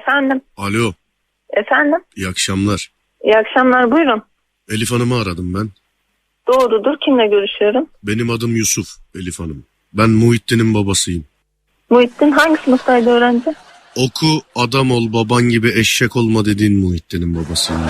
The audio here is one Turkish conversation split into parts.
Efendim. Alo, Efendim. iyi akşamlar. İyi akşamlar buyurun. Elif Hanım'ı aradım ben. Doğrudur. Kimle görüşüyorum? Benim adım Yusuf, Elif Hanım. Ben Muhittin'in babasıyım. Muhittin hangi sınıftaydı öğrenci? Oku, adam ol, baban gibi eşek olma dediğin Muhittin'in babasıyım.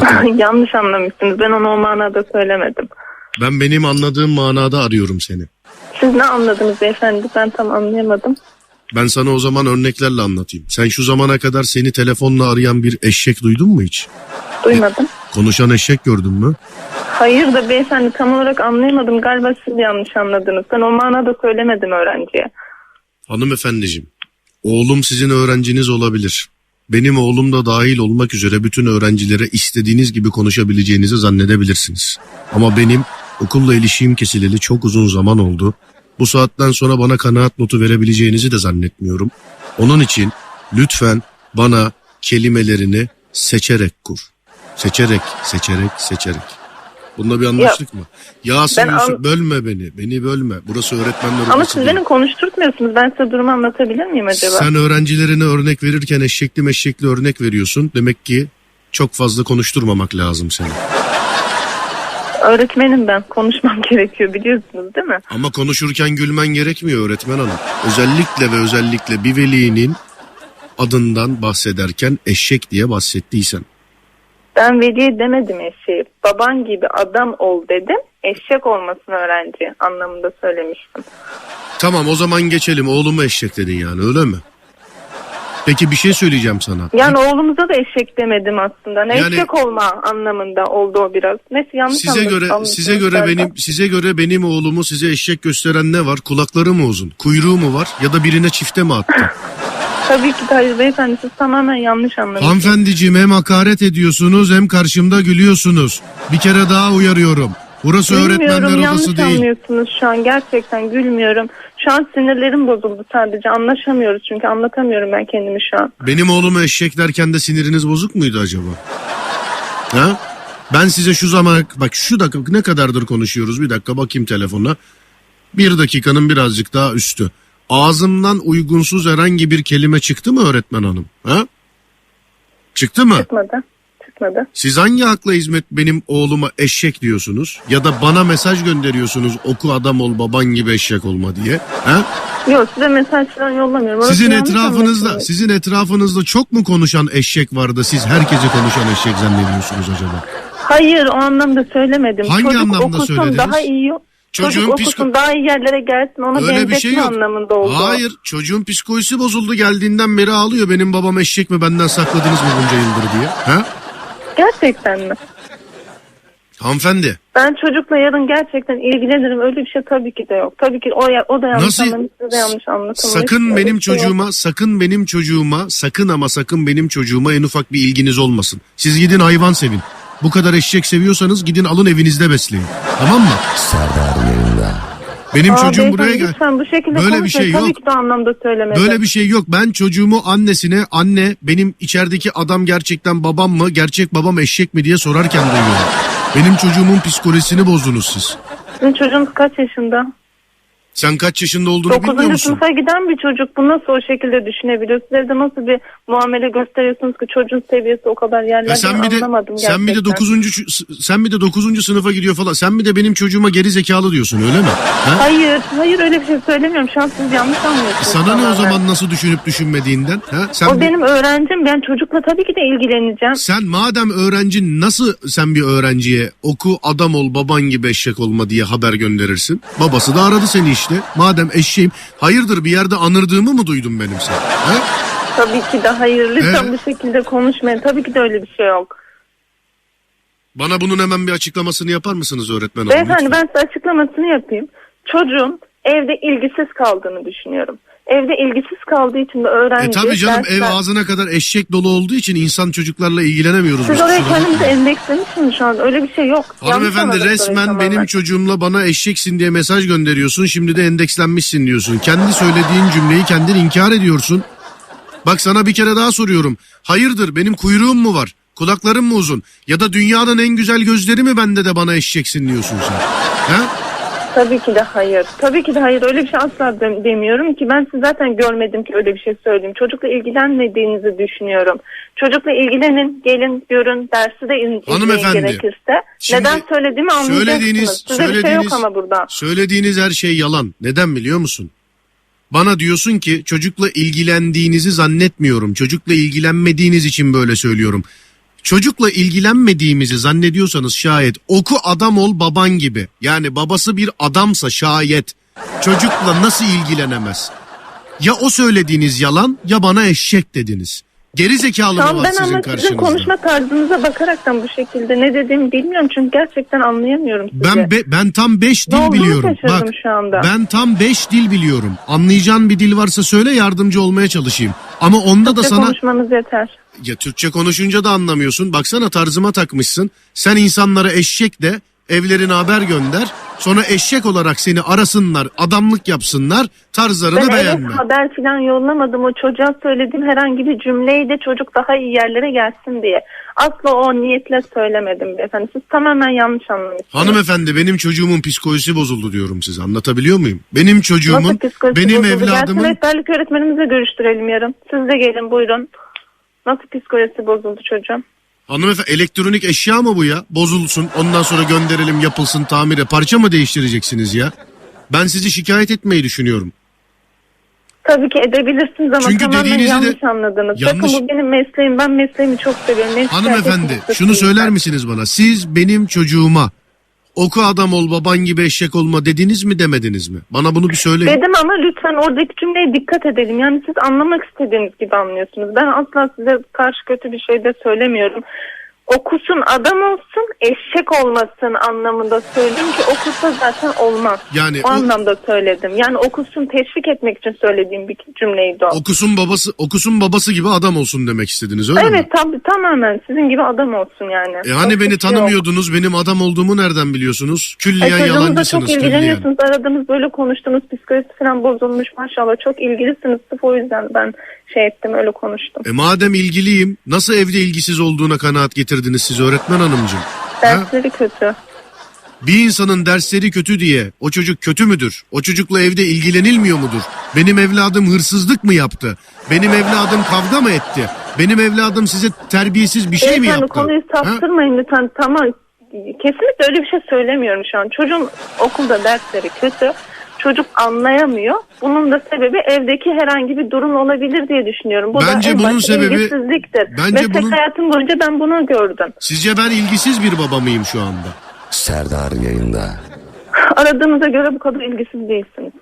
Yanlış anlamışsınız. Ben onu o manada söylemedim. Ben benim anladığım manada arıyorum seni. Siz ne anladınız beyefendi? Ben tam anlayamadım. Ben sana o zaman örneklerle anlatayım. Sen şu zamana kadar seni telefonla arayan bir eşek duydun mu hiç? Duymadım. Konuşan eşek gördün mü? Hayır da beyefendi tam olarak anlayamadım. Galiba siz yanlış anladınız. Ben o manada söylemedim öğrenciye. Hanımefendiciğim, oğlum sizin öğrenciniz olabilir. Benim oğlum da dahil olmak üzere bütün öğrencilere istediğiniz gibi konuşabileceğinizi zannedebilirsiniz. Ama benim okulla ilişiğim kesileli çok uzun zaman oldu. Bu saatten sonra bana kanaat notu verebileceğinizi de zannetmiyorum. Onun için lütfen bana kelimelerini seçerek kur. Seçerek, seçerek, seçerek. Bunda bir anlaştık mı? Yasin Yusuf bölme beni. Beni bölme. Burası öğretmenler Ama siz beni konuşturtmuyorsunuz. Ben size durumu anlatabilir miyim acaba? Sen öğrencilerine örnek verirken eşekli meşekli örnek veriyorsun. Demek ki çok fazla konuşturmamak lazım seni. Öğretmenim ben. Konuşmam gerekiyor biliyorsunuz değil mi? Ama konuşurken gülmen gerekmiyor öğretmen hanım. Özellikle ve özellikle bir velinin adından bahsederken eşek diye bahsettiysen. Ben veliye demedim eşeği. Baban gibi adam ol dedim. Eşek olmasın öğrenci anlamında söylemiştim. Tamam o zaman geçelim oğlumu eşek dedin yani öyle mi? Peki bir şey söyleyeceğim sana. Yani oğlumuza da eşek demedim aslında. Ne Yani- eşek olma anlamında oldu o biraz. Neyse yanlış Size anladım- göre anladım size göre galiba. benim size göre benim oğlumu size eşek gösteren ne var? Kulakları mı uzun? Kuyruğu mu var? Ya da birine çifte mi attı? Tabii ki de hayır beyefendi siz tamamen yanlış anladınız. Hanımefendiciğim hem hakaret ediyorsunuz hem karşımda gülüyorsunuz. Bir kere daha uyarıyorum. Burası Gülmüyorum öğretmenler yanlış odası değil. anlıyorsunuz şu an gerçekten gülmüyorum. Şu an sinirlerim bozuldu sadece anlaşamıyoruz çünkü anlatamıyorum ben kendimi şu an. Benim oğlumu eşek derken de siniriniz bozuk muydu acaba? Ha? Ben size şu zaman bak şu dakika ne kadardır konuşuyoruz bir dakika bakayım telefona. Bir dakikanın birazcık daha üstü. Ağzımdan uygunsuz herhangi bir kelime çıktı mı öğretmen hanım? Ha? Çıktı mı? Çıkmadı. Çıkmadı. Siz hangi hakla hizmet benim oğluma eşek diyorsunuz? Ya da bana mesaj gönderiyorsunuz oku adam ol baban gibi eşek olma diye. Ha? Yok size mesaj falan yollamıyorum. Orası Sizin yanlış etrafınızda anlaşılıyor. sizin etrafınızda çok mu konuşan eşek vardı? Siz herkese konuşan eşek zannediyorsunuz acaba? Hayır o anlamda söylemedim. Hangi Çocuk anlamda okusun söylediniz? daha iyi. Çocuğun Çocuk okusun psiko- daha iyi yerlere gelsin ona Öyle bir benzetme şey yok. anlamında oldu. Hayır çocuğun psikolojisi bozuldu geldiğinden beri ağlıyor. Benim babam eşek mi benden sakladınız mı bunca yıldır diye. Ha? Gerçekten mi? Hanımefendi Ben çocukla yarın gerçekten ilgilenirim. Öyle bir şey tabii ki de yok. Tabii ki o, ya- o da yanlış Nasıl- anlamış, siz de yanlış anlatılmış. sakın Öyle benim bir şey yok. çocuğuma sakın benim çocuğuma sakın ama sakın benim çocuğuma en ufak bir ilginiz olmasın. Siz gidin hayvan sevin. Bu kadar eşek seviyorsanız gidin alın evinizde besleyin. Tamam mı? Serdar yayında. Benim Aa, çocuğum buraya gel. Lütfen bu şekilde Böyle bir şey Tabii yok. ki de anlamda söylemedim. Böyle bir şey yok. Ben çocuğumu annesine anne benim içerideki adam gerçekten babam mı gerçek babam eşek mi diye sorarken duyuyorum. Benim çocuğumun psikolojisini bozdunuz siz. Sizin çocuğunuz kaç yaşında? Sen kaç yaşında olduğunu bilmiyor 9. musun? sınıfa giden bir çocuk bu nasıl o şekilde düşünebiliyor? Siz evde nasıl bir muamele gösteriyorsunuz ki çocuğun seviyesi o kadar yerlerde Ya sen bir de anlamadım sen bir de gerçekten. 9. sen bir de 9. sınıfa gidiyor falan. Sen bir de benim çocuğuma geri zekalı diyorsun öyle mi? Ha? Hayır, hayır öyle bir şey söylemiyorum. Şu an siz yanlış anlıyorsunuz. Sana ne o tamamen. zaman nasıl düşünüp düşünmediğinden? Ha? Sen O bir- benim öğrencim. Ben çocukla tabii ki de ilgileneceğim. sen madem öğrenci nasıl sen bir öğrenciye oku adam ol baban gibi eşek olma diye haber gönderirsin? Babası da aradı seni işte. Madem eşeğim hayırdır bir yerde anırdığımı mı duydun benim sen? Ha? Tabii ki de hayır. Lütfen Ee? bu şekilde konuşmayın. Tabii ki de öyle bir şey yok. Bana bunun hemen bir açıklamasını yapar mısınız öğretmen hanım? Beyefendi lütfen? ben size açıklamasını yapayım. Çocuğun evde ilgisiz kaldığını düşünüyorum. Evde ilgisiz kaldığı için de öğrenci... E tabii canım ev dersler- ağzına kadar eşek dolu olduğu için insan çocuklarla ilgilenemiyoruz. Siz oraya kendinizi endekslemişsiniz şu an. Öyle bir şey yok. Hanımefendi resmen benim çocuğumla bana eşeksin diye mesaj gönderiyorsun. Şimdi de endekslenmişsin diyorsun. Kendi söylediğin cümleyi kendin inkar ediyorsun. Bak sana bir kere daha soruyorum. Hayırdır benim kuyruğum mu var? Kulaklarım mı uzun? Ya da dünyanın en güzel gözleri mi bende de bana eşeksin diyorsun sen? Ha? Tabii ki de hayır. Tabii ki de hayır. Öyle bir şey asla de- demiyorum ki. Ben siz zaten görmedim ki öyle bir şey söyleyeyim. Çocukla ilgilenmediğinizi düşünüyorum. Çocukla ilgilenin, gelin, görün, dersi de in- Hanımefendi, izleyin gerekirse. şimdi Neden söylediğimi anlayacaksınız. söylediğiniz- Size bir şey yok ama burada. Söylediğiniz her şey yalan. Neden biliyor musun? Bana diyorsun ki çocukla ilgilendiğinizi zannetmiyorum. Çocukla ilgilenmediğiniz için böyle söylüyorum. Çocukla ilgilenmediğimizi zannediyorsanız şayet oku adam ol baban gibi. Yani babası bir adamsa şayet çocukla nasıl ilgilenemez? Ya o söylediğiniz yalan ya bana eşek dediniz. Geri zekalı mı var ben sizin ama sizin karşınızda? konuşma tarzınıza bakaraktan bu şekilde ne dediğimi bilmiyorum. Çünkü gerçekten anlayamıyorum sizi. Ben be- ben tam 5 Ne dil olduğunu biliyorum. şaşırdım Bak şu anda. ben tam 5 dil biliyorum. Anlayacağın bir dil varsa söyle yardımcı olmaya çalışayım. Ama onda da Türkçe sana konuşmanız yeter. Ya Türkçe konuşunca da anlamıyorsun. Baksana tarzıma takmışsın. Sen insanlara eşek de evlerine haber gönder. Sonra eşek olarak seni arasınlar, adamlık yapsınlar, tarzlarını Ben beğenme. evet haber falan yollamadım. O çocuğa söylediğim herhangi bir cümleydi çocuk daha iyi yerlere gelsin diye. Asla o niyetle söylemedim beyefendi. Siz tamamen yanlış anlamışsınız. Hanımefendi benim çocuğumun psikolojisi bozuldu diyorum size. Anlatabiliyor muyum? Benim çocuğumun, benim bozuldu? Gelsin evladımın rehberlik öğretmenimize görüştürelim yarın. Siz de gelin buyurun. Nasıl psikolojisi bozuldu çocuğum? Hanımefendi elektronik eşya mı bu ya? Bozulsun ondan sonra gönderelim yapılsın tamire. Parça mı değiştireceksiniz ya? Ben sizi şikayet etmeyi düşünüyorum. Tabii ki edebilirsiniz ama Çünkü tamamen dediğinizi de- yanlış anladınız. Yanlış- Bakın bu benim mesleğim. Ben mesleğimi çok seviyorum. Mesleğim Hanımefendi şunu söyler misiniz bana? Siz benim çocuğuma oku adam ol baban gibi eşek olma dediniz mi demediniz mi? Bana bunu bir söyleyin. Dedim ama lütfen oradaki cümleye dikkat edelim. Yani siz anlamak istediğiniz gibi anlıyorsunuz. Ben asla size karşı kötü bir şey de söylemiyorum. Okusun adam olsun eşek olmasın anlamında söyledim ki okusa zaten olmaz. Yani o, o- anlamda söyledim. Yani okusun teşvik etmek için söylediğim bir cümleydi o. Okusun babası okusun babası gibi adam olsun demek istediniz öyle mi? Evet tabii tamamen sizin gibi adam olsun yani. E hani beni şey yok. tanımıyordunuz benim adam olduğumu nereden biliyorsunuz? E, Külliyen çok yalancısınız külliyen. ilgileniyorsunuz. Aradınız böyle konuştunuz. Psikolojisi falan bozulmuş maşallah. Çok ilgilisiniz. Sırf o yüzden ben şey ettim öyle konuştum. E madem ilgiliyim nasıl evde ilgisiz olduğuna kanaat getirdiniz siz öğretmen hanımcığım? Ha? Dersleri kötü. Bir insanın dersleri kötü diye o çocuk kötü müdür? O çocukla evde ilgilenilmiyor mudur? Benim evladım hırsızlık mı yaptı? Benim evladım kavga mı etti? Benim evladım size terbiyesiz bir şey mi Beyefendi yaptı? konuyu Ha? saptırmayın lütfen. Tamam. Kesinlikle öyle bir şey söylemiyorum şu an. Çocuğun okulda dersleri kötü. Çocuk anlayamıyor. Bunun da sebebi evdeki herhangi bir durum olabilir diye düşünüyorum. Bu Bence da en bunun sebebi- ilgisizliktir. bence Meslek bunun- hayatım boyunca ben bunu gördüm. Sizce ben ilgisiz bir baba mıyım şu anda? Serdar yayında. Aradığınıza göre bu kadar ilgisiz değilsiniz.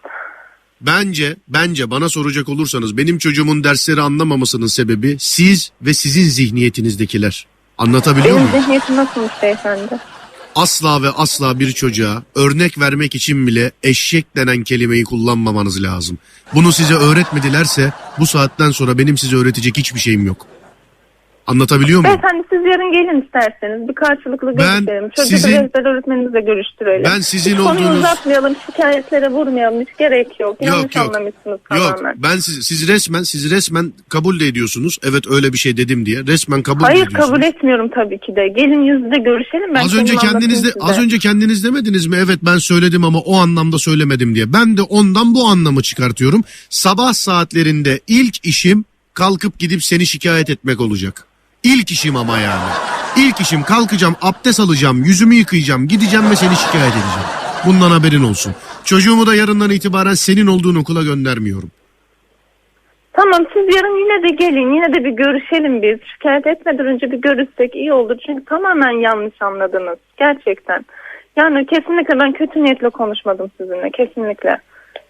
Bence, bence bana soracak olursanız benim çocuğumun dersleri anlamamasının sebebi siz ve sizin zihniyetinizdekiler. Anlatabiliyor Benim muyum? zihniyetim nasılmış beyefendi? Asla ve asla bir çocuğa örnek vermek için bile eşek denen kelimeyi kullanmamanız lazım. Bunu size öğretmedilerse bu saatten sonra benim size öğretecek hiçbir şeyim yok. Anlatabiliyor muyum? Beyefendi siz yarın gelin isterseniz. Bir karşılıklı Ben görüşelim. Çocuğu sizin- rehber öğretmeninizle görüştürelim. Ben sizin Hiç konuyu olduğunuz- uzatmayalım, şikayetlere vurmayalım. Hiç gerek yok. Yanlış Yok yok. anlamışsınız Yok tamamen. ben siz, siz resmen siz resmen kabul de ediyorsunuz. Evet öyle bir şey dedim diye. Resmen kabul de Hayır ediyorsunuz. kabul etmiyorum tabii ki de. Gelin yüz yüze görüşelim. Ben Az önce konumu kendiniz de anlatayım az size. önce kendiniz demediniz mi? Evet ben söyledim ama o anlamda söylemedim diye. Ben de ondan bu anlamı çıkartıyorum. Sabah saatlerinde ilk işim kalkıp gidip seni şikayet etmek olacak. İlk işim ama yani. İlk işim kalkacağım, abdest alacağım, yüzümü yıkayacağım, gideceğim ve seni şikayet edeceğim. Bundan haberin olsun. Çocuğumu da yarından itibaren senin olduğun okula göndermiyorum. Tamam siz yarın yine de gelin. Yine de bir görüşelim biz. Şikayet etmeden önce bir görüşsek iyi olur. Çünkü tamamen yanlış anladınız. Gerçekten. Yani kesinlikle ben kötü niyetle konuşmadım sizinle. Kesinlikle.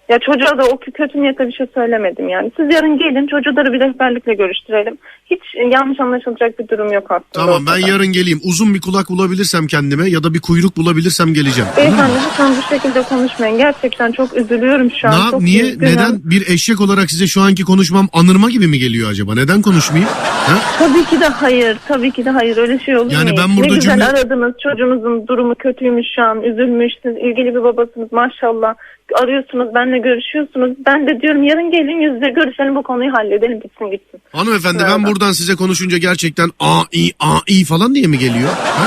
Ya çocuğa da o kötü niyetle bir şey söylemedim yani. Siz yarın gelin çocukları bir rehberlikle görüştürelim. Hiç yanlış anlaşılacak bir durum yok aslında. Tamam ben ortada. yarın geleyim. Uzun bir kulak bulabilirsem kendime ya da bir kuyruk bulabilirsem geleceğim. Beyefendi lütfen bu şekilde konuşmayın. Gerçekten çok üzülüyorum şu an. Ne Çok niye üzgünüm. neden bir eşek olarak size şu anki konuşmam anırma gibi mi geliyor acaba? Neden konuşmayayım? Ha? Tabii ki de hayır. Tabii ki de hayır. Öyle şey olur Yani mu? ben burada ne güzel cümle- aradınız. Çocuğunuzun durumu kötüymüş şu an. Üzülmüş. Siz ilgili bir babasınız maşallah. Arıyorsunuz. Benle görüşüyorsunuz. Ben de diyorum yarın gelin yüz yüze görüşelim bu konuyu halledelim. Gitsin gitsin. Hanımefendi ben buradan size konuşunca gerçekten a i a i falan diye mi geliyor? Ha?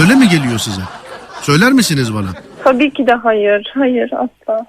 Böyle mi geliyor size? Söyler misiniz bana? Tabii ki de hayır. Hayır asla.